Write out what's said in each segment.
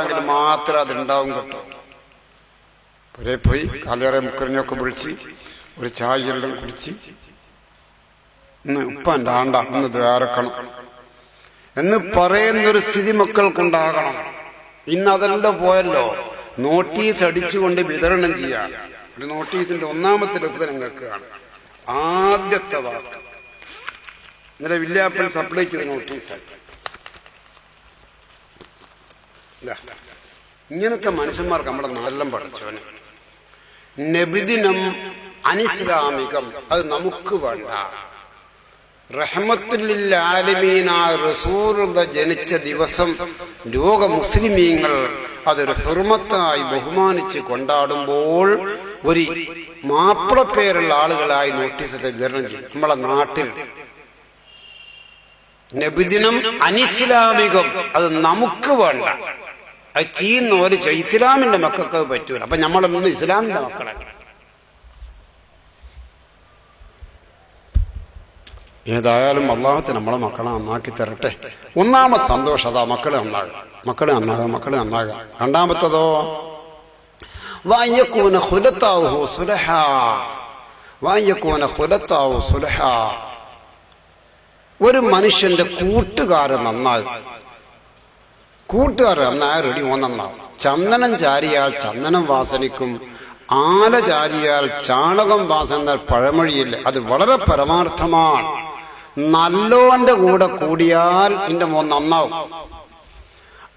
എങ്കിൽ മാത്രം അതുണ്ടാവും കേട്ടോ. പുരേ പോയി കാലേറെ മുക്കറിനൊക്കെ വിളിച്ച് ഒരു ചായ കുടിച്ച് ഇന്ന് ഉപ്പന്റെ ആണ്ട ഒന്ന് ദ്വാരക്കണം. എന്ന് പറയുന്നൊരു സ്ഥിതി മക്കൾക്കുണ്ടാകണം. ഇന്ന് അതെല്ലാം പോയല്ലോ. നോട്ടീസ് അടിച്ചുകൊണ്ട് വിതരണം ചെയ്യാണ് ഒരു നോട്ടീസിന്റെ ഒന്നാമത്തെ ലഭ്യത കേൾക്കുകയാണ് ആദ്യത്തെ വാക്ക്. ഇന്നലെ വില്യാപ്പിൾ സപ്ലൈ ചെയ്ത നോട്ടീസാണ് ഇതാ. ഇങ്ങനത്തെ മനുഷ്യന്മാർക്ക് നമ്മുടെ നാലെല്ലാം പഠിച്ചവന്. നബിദിനം അനിസ്ലാമികം അത് നമുക്ക് വേണ്ട. ജനിച്ച ദിവസം ലോക മുസ്ലിമീങ്ങൾ അതൊരു ഹെർമത്തായി ബഹുമാനിച്ച് കൊണ്ടാടുമ്പോൾ ഒരു മാപ്പിളപ്പേരുള്ള ആളുകളായി നോട്ടീസൊക്കെ വിതരണം ചെയ്യും. നമ്മളെ നാട്ടിൽ നബിദിനം അനിസ്ലാമികം അത് നമുക്ക് വേണ്ട. അത് ചെയ്യുന്ന ഒരു ഇസ്ലാമിന്റെ മക്കൾക്ക് അത് പറ്റൂല. അപ്പൊ നമ്മളൊന്നും ഇസ്ലാമിന്റെ മക്കളാണ് ഏതായാലും അള്ളാഹത്തെ നമ്മളെ മക്കളെ നന്നാക്കി തരട്ടെ. ഒന്നാമത് സന്തോഷം അതാ മക്കൾ നന്നാകുക. മക്കൾ നന്നാകുക മക്കൾ നന്നാകുക. രണ്ടാമത്തതോ? വായ്യക്കൂന ഹുലത്താവു സുലഹ. വായ്യക്കൂന ഹുലത്താവു സുലഹ. ഒരു മനുഷ്യന്റെ കൂട്ടുകാരൻ നന്നാകും. കൂട്ടുകാരൻ നന്നായ റെഡി ഓൻ നന്നാവും ചന്ദനം ചാരിയാൽ ചന്ദനം വാസനിക്കും. ആല ചാരിയാൽ ചാണകം വാസന പഴമൊഴിയില്ല. അത് വളരെ പരമാർത്ഥമാണ്. നല്ലോന്റെ കൂടെ കൂടിയാൽ എന്റെ മോൻ നന്നാവും.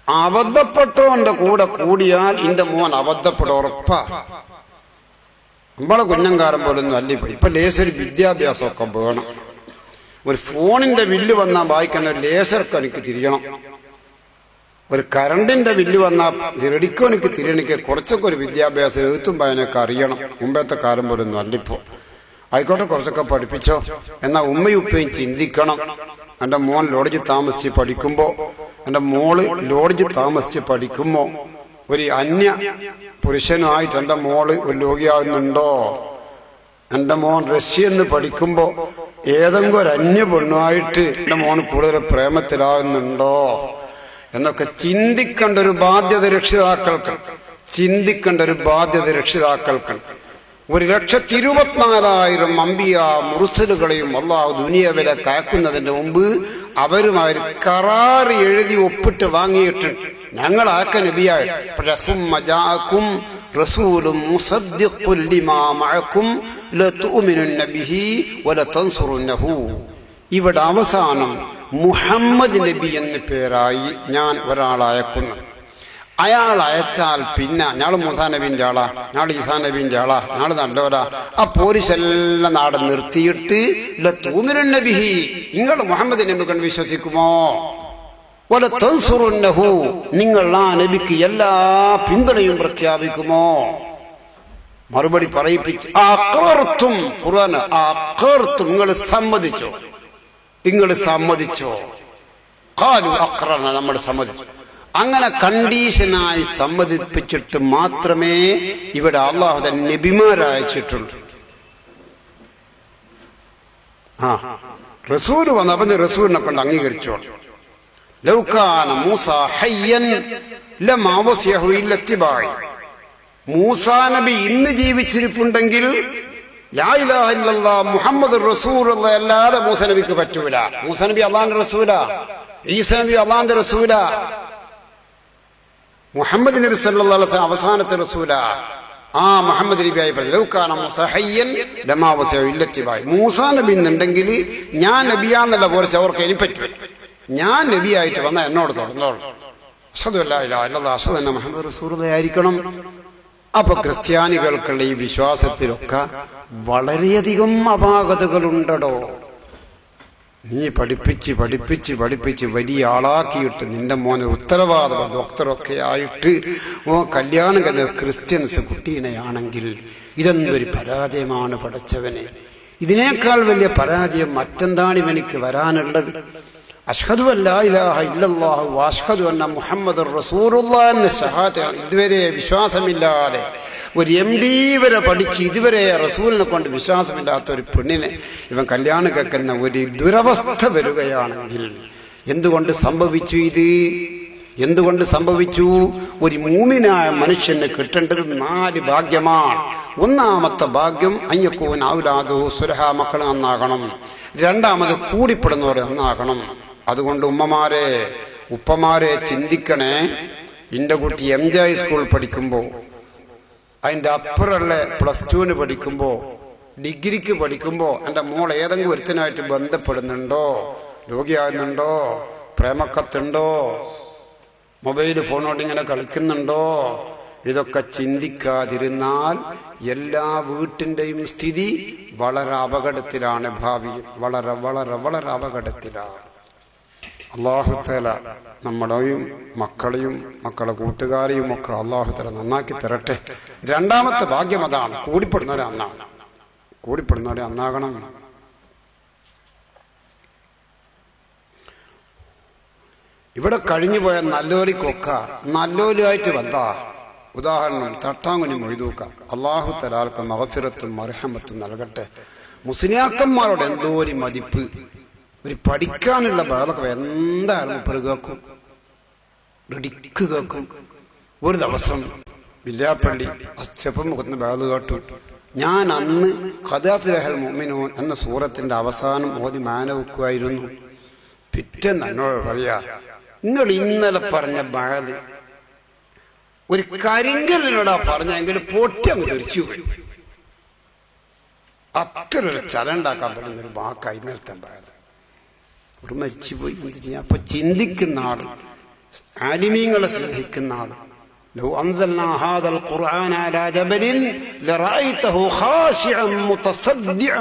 അബദ്ധപ്പെട്ടോന്റെ കൂടെ കൂടിയാൽ എന്റെ മോൻ അബദ്ധപ്പെടും ഉറപ്പാ. നമ്മളെ കുഞ്ഞങ്കാരം പോലൊന്നും അല്ല ഇപ്പൊ ഇപ്പൊ ലേശർ വിദ്യാഭ്യാസമൊക്കെ വേണം. ഒരു ഫോണിന്റെ ബില്ല് വന്നാൽ വായിക്കുന്ന ലേസർക്ക് എനിക്ക് തിരിയണം. ഒരു കറണ്ടിന്റെ ബില്ല് വന്നാൽ റെഡിക്കോ എനിക്ക് തിരിയണിക്ക് കുറച്ചൊക്കെ ഒരു വിദ്യാഭ്യാസം എഴുത്തും വായനയൊക്കെ അറിയണം. മുമ്പത്തെ കാലം പോലും നല്ലിപ്പോ ആയിക്കോട്ടെ കുറച്ചൊക്കെ പഠിപ്പിച്ചോ. എന്നാൽ ഉമ്മയും ഉപ്പയും ചിന്തിക്കണം. എന്റെ മോൻ ലോഡ്ജ് താമസിച്ച് പഠിക്കുമ്പോ എന്റെ മോൾ ലോഡ്ജ് താമസിച്ച് പഠിക്കുമ്പോ ഒരു അന്യ പുരുഷനുമായിട്ട് എന്റെ മോൾ ഒരു രോഗിയാകുന്നുണ്ടോ? എന്റെ മോൻ റഷ്യന്ന് പഠിക്കുമ്പോ ഏതെങ്കിലും ഒരു അന്യ പെണ്ണുമായിട്ട് എന്റെ മോൻ കൂടുതൽ പ്രേമത്തിലാകുന്നുണ്ടോ? എന്നൊക്കെ ചിന്തിക്കേണ്ട ഒരു ബാധ്യത രക്ഷിതാക്കൾക്ക്. ചിന്തിക്കേണ്ട ഒരു ബാധ്യത രക്ഷിതാക്കൾക്ക്. ഒരു ലക്ഷത്തി ഇരുപത്തിനാലായിരം അമ്പിയ മുറുസലുകളെയും അള്ളാഹു ദുനിയവിലെ കയക്കുന്നതിന് മുമ്പ് അവരുമായി കറാറ് എഴുതി ഒപ്പിട്ട് വാങ്ങിയിട്ടുണ്ട്. ഞങ്ങൾ ആക്ക നബിയായി. പക്ഷെ റസൂലും ഇവിടെ അവസാനം മുഹമ്മദ് നബി എന്ന പേരായി ഞാൻ ഒരാളെ അയക്കുന്നു അയാൾ അയച്ചാൽ പിന്നെ ഞാൾ മൂസാ നബീന്റെ ആളാ ഞാൾ ഈസാ നബീന്റെ ആളാ ഞാൾ നല്ലവരാ. ആ പോലീസെല്ലാം നാട് നിർത്തിയിട്ട് ഇല്ല തൂമിരൻ നബിഹി നിങ്ങൾ മുഹമ്മദ് നബി കണ്ട് വിശ്വസിക്കുമോ? വല തൻസുറുന്നഹു നിങ്ങൾ ആ നബിക്ക് എല്ലാ പിന്തുണയും പ്രഖ്യാപിക്കുമോ? മറുപടി പറയിപ്പിച്ചു ആ അക്കർത്തും ഖുർആൻ അക്കർത്തും നിങ്ങൾ സമ്മതിച്ചോ? നിങ്ങൾ സമ്മതിച്ചോ? കാലു അക്രമ നമ്മൾ സമ്മതിച്ചു. അങ്ങനെ കണ്ടീഷനായി സമ്മതിപ്പിച്ചിട്ട് മാത്രമേ ഇവിടെ അള്ളാഹു തൻ നബിമാരയച്ചിട്ടുള്ളൂ ആ റസൂൽ വന്ന് അപ്പം റസൂലിനെ കൊണ്ട് അംഗീകരിച്ചോളൂ. മൂസ ഹയ്യൻ മൂസാ നബി ഇന്ന് ജീവിച്ചിരിപ്പുണ്ടെങ്കിൽ മുഹമ്മദ് റസൂൽ അല്ലാതെ മൂസ നബിക്ക് പറ്റൂല. മൂസ നബി അള്ളാന്റെ റസൂല. ഈസ നബി അള്ളാന്റെ റസൂല. മുഹമ്മദ് നബി വസല്ലം അവസാനത്തെ റസൂല. ആ മുഹമ്മദ് നബിയായി പറഞ്ഞു. മൂസ നബി എന്നുണ്ടെങ്കിൽ ഞാൻ നബിയാന്നുള്ള പോലെ അവർക്ക് ഇനി പറ്റൂ ഞാൻ നബിയായിട്ട് വന്ന എന്നോട് തുടർന്നോളൂ. അസദല്ല അസദ് മുഹമ്മദ് റസൂർദയായിരിക്കണം അപ്പൊ ക്രിസ്ത്യാനികൾക്കുള്ള ഈ വിശ്വാസത്തിലൊക്കെ വളരെയധികം അപാകതകളുണ്ടടോ. നീ പഠിപ്പിച്ച് പഠിപ്പിച്ച് പഠിപ്പിച്ച് വലിയ ആളാക്കിയിട്ട് നിന്റെ മോനെ ഉത്തരവാദം ഡോക്ടറൊക്കെ ആയിട്ട് ഓ കല്യാണം കഴിഞ്ഞ ക്രിസ്ത്യൻസ് കുട്ടീനെയാണെങ്കിൽ ഇതെന്തൊരു പരാജയമാണ് പഠിച്ചവനെ ഇതിനേക്കാൾ വലിയ പരാജയം മറ്റെന്താണ് ഇവനിക്ക് വരാനുള്ളത്? അഷ്ഹദു അല്ലാഹു വഅഷ്ഹദു അന്ന മുഹമ്മദ് റസൂറുള്ള എന്ന ഷഹാദ ഇതുവരെ വിശ്വാസമില്ലാതെ ഒരു എം ഡി വരെ പഠിച്ച് ഇതുവരെ റസൂലിനെ കൊണ്ട് വിശ്വാസമില്ലാത്ത ഒരു പെണ്ണിനെ ഇവൻ കല്യാണം കേൾക്കുന്ന ഒരു ദുരവസ്ഥ വരികയാണെങ്കിൽ എന്തുകൊണ്ട് സംഭവിച്ചു ഇത്? എന്തുകൊണ്ട് സംഭവിച്ചു? ഒരു മൂമിനായ മനുഷ്യന് കിട്ടേണ്ടത് നാല് ഭാഗ്യമാണ്. ഒന്നാമത്തെ ഭാഗ്യം അയ്യക്കൂൻ ഔലാദു സുരഹ മക്കൾ നന്നാകണം. രണ്ടാമത് കൂടിപ്പെടുന്നവർ നന്നാകണം. അതുകൊണ്ട് ഉമ്മമാരെ ഉപ്പമാരെ ചിന്തിക്കണേ. എന്റെ കുട്ടി എം ജെ സ്കൂൾ പഠിക്കുമ്പോൾ അതിന്റെ അപ്പുറമുള്ള പ്ലസ് ടുവിന് പഠിക്കുമ്പോൾ ഡിഗ്രിക്ക് പഠിക്കുമ്പോൾ എന്റെ മോൾ ഏതെങ്കിലും ഒരുത്തനായിട്ട് ബന്ധപ്പെടുന്നുണ്ടോ? രോഗിയാകുന്നുണ്ടോ? പ്രേമക്കത്തുണ്ടോ? മൊബൈൽ ഫോണോട് ഇങ്ങനെ കളിക്കുന്നുണ്ടോ? ഇതൊക്കെ ചിന്തിക്കാതിരുന്നാൽ എല്ലാ വീട്ടിന്റെയും സ്ഥിതി വളരെ അപകടത്തിലാണ് ഭാവിയിൽ വളരെ വളരെ വളരെ അപകടത്തിലാണ്. അള്ളാഹുത്തല നമ്മുടെയും മക്കളെയും മക്കളെ കൂട്ടുകാരെയും ഒക്കെ അള്ളാഹുത്തല നന്നാക്കി തരട്ടെ. രണ്ടാമത്തെ ഭാഗ്യം അതാണ്. കൂടിപ്പെടുന്നവരെ അന്നാണ് കൂടിപ്പെടുന്നവരെ അന്നാകണം ഇവിടെ കഴിഞ്ഞു പോയ നല്ലോലിക്കൊക്ക നല്ലോലുമായിട്ട് വന്നാ ഉദാഹരണം തട്ടാങ്കുനി മൊയ്തൂക്ക. അള്ളാഹു തലാൾക്ക് മഹഫിറത്തും മർഹമത്തും നൽകട്ടെ. മുസ്ലിയാക്കന്മാരോട് എന്തോ ഒരു മതിപ്പ്. ഒരു പഠിക്കാനുള്ള ബാധകം എന്തായാലും മുപ്പത് കേൾക്കും? ഇടിക്ക് കേൾക്കും. ഒരു ദിവസം വില്ലാപ്പള്ളി അച്ചപ്പം മുഖത്ത് ബാധ കേട്ടു. ഞാൻ അന്ന് ഖദാഫി റഹൽ മുഅ്മിനൂൻ എന്ന സൂറത്തിന്റെ അവസാനം ഓതി മാനവെക്കുമായിരുന്നു പിറ്റേ എന്നോട് പറയാ നിങ്ങൾ ഇന്നലെ പറഞ്ഞ ബാധ ഒരു കരിങ്കലിനോടാ പറഞ്ഞെങ്കിൽ പൊട്ടി അങ്ങ് ധരിച്ചു അത്ര ഒരു ചലണ്ടാക്കാൻ പറ്റുന്ന ഒരു വാക്കായി ഇന്നലത്തെ ബാധ. ഒരു മരിച്ചുപോയി എന്ത് ചെയ്യാം അപ്പൊ ചിന്തിക്കുന്ന ആള് ആലിമീങ്ങളെ സ്നേഹിക്കുന്ന ആള് لو أنزلنا هذا القرآن على جبل لرأيته خاشعا متصدعا